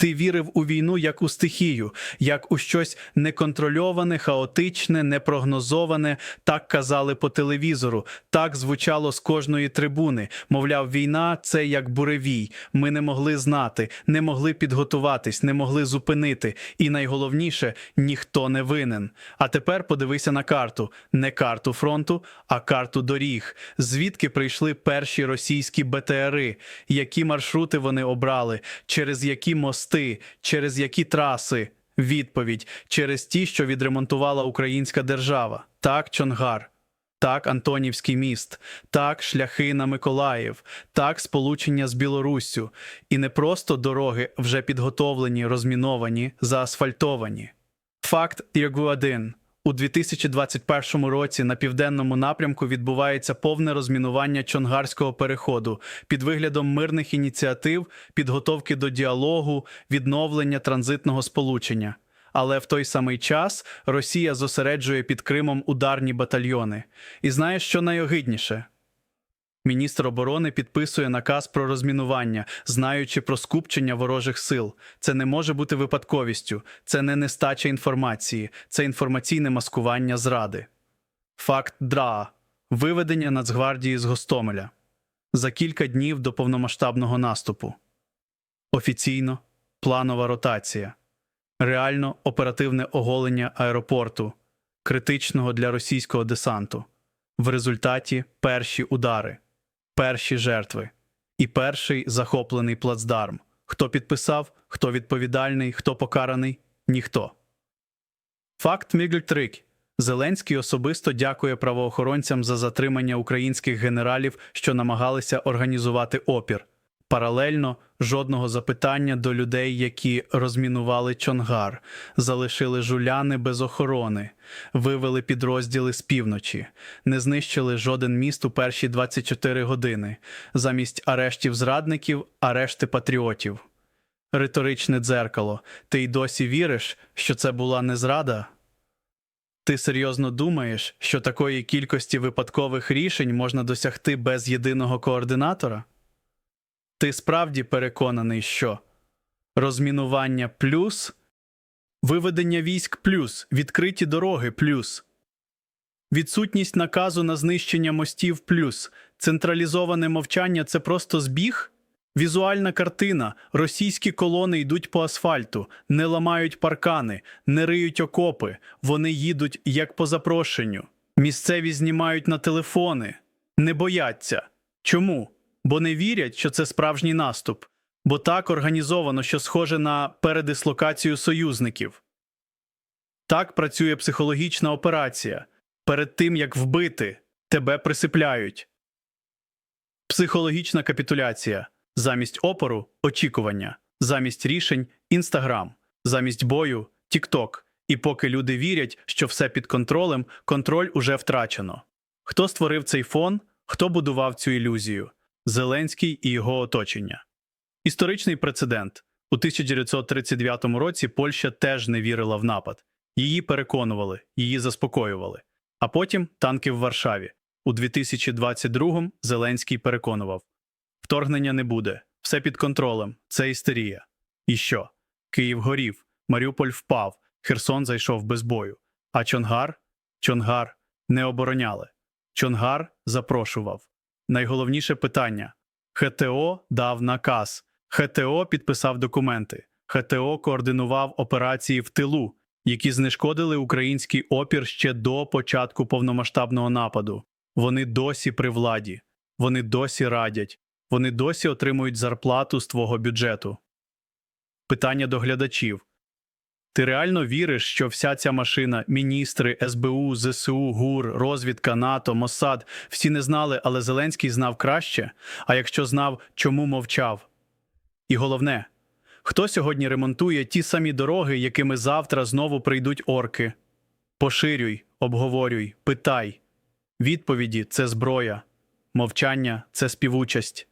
Ти вірив у війну як у стихію, як у щось неконтрольоване, хаотичне, непрогнозоване. Так казали по телевізору, так звучало з кожної трибуни. Мовляв, війна це як буревій. Ми не могли знати, не могли підготуватись, не могли зупинити. І найголовніше ніхто не винен. А тепер подивися на карту: не карту фронту, а карту доріг. Звідки прийшли перші російські БТРи, які маршрути вони обрали, через які мости, через які траси. Відповідь через ті, що відремонтувала українська держава. Так, Чонгар. Так, Антонівський міст, так, шляхи на Миколаїв, так, сполучення з Білоруссю. І не просто дороги вже підготовлені, розміновані, заасфальтовані. Факт Іргу 1 У 2021 році на південному напрямку відбувається повне розмінування Чонгарського переходу під виглядом мирних ініціатив, підготовки до діалогу, відновлення транзитного сполучення. Але в той самий час Росія зосереджує під Кримом ударні батальйони. І знаєш, що найогидніше? Міністр оборони підписує наказ про розмінування, знаючи про скупчення ворожих сил. Це не може бути випадковістю, це не нестача інформації, це інформаційне маскування зради. Факт ДРА виведення Нацгвардії з Гостомеля за кілька днів до повномасштабного наступу. Офіційно планова ротація, реально оперативне оголення аеропорту, критичного для російського десанту. В результаті перші удари, перші жертви і перший захоплений плацдарм. Хто підписав, хто відповідальний, хто покараний ніхто. Факт Мігльтрик. Зеленський особисто дякує правоохоронцям за затримання українських генералів, що намагалися організувати опір. Паралельно жодного запитання до людей, які розмінували Чонгар, залишили жуляни без охорони, вивели підрозділи з півночі, не знищили жоден міст у перші 24 години, замість арештів зрадників, арешти патріотів. Риторичне дзеркало. Ти й досі віриш, що це була не зрада? Ти серйозно думаєш, що такої кількості випадкових рішень можна досягти без єдиного координатора? Ти справді переконаний, що розмінування плюс, виведення військ плюс, відкриті дороги плюс, відсутність наказу на знищення мостів плюс, централізоване мовчання це просто збіг? Візуальна картина: російські колони йдуть по асфальту, не ламають паркани, не риють окопи, вони їдуть як по запрошенню. Місцеві знімають на телефони, не бояться. Чому? Бо не вірять, що це справжній наступ, бо так організовано, що схоже на передислокацію союзників. Так працює психологічна операція. Перед тим як вбити, тебе присипляють. Психологічна капітуляція. Замість опору очікування, замість рішень інстаграм, замість бою тікток. І поки люди вірять, що все під контролем, контроль уже втрачено. Хто створив цей фон, хто будував цю ілюзію? Зеленський і його оточення. Історичний прецедент. У 1939 році Польща теж не вірила в напад. Її переконували, її заспокоювали. А потім танки в Варшаві. У 2022 Зеленський переконував: вторгнення не буде, все під контролем, це істерія. І що? Київ горів, Маріуполь впав, Херсон зайшов без бою. А Чонгар? Чонгар не обороняли. Чонгар запрошував. Найголовніше питання: ХТО дав наказ, ХТО підписав документи, ХТО координував операції в тилу, які знешкодили український опір ще до початку повномасштабного нападу. Вони досі при владі, вони досі радять, вони досі отримують зарплату з твого бюджету. Питання до глядачів. Ти реально віриш, що вся ця машина, міністри, СБУ, ЗСУ, ГУР, розвідка, НАТО, Моссад всі не знали, але Зеленський знав краще? А якщо знав, чому мовчав? І головне, хто сьогодні ремонтує ті самі дороги, якими завтра знову прийдуть орки? Поширюй, обговорюй, питай. Відповіді це зброя, мовчання це співучасть.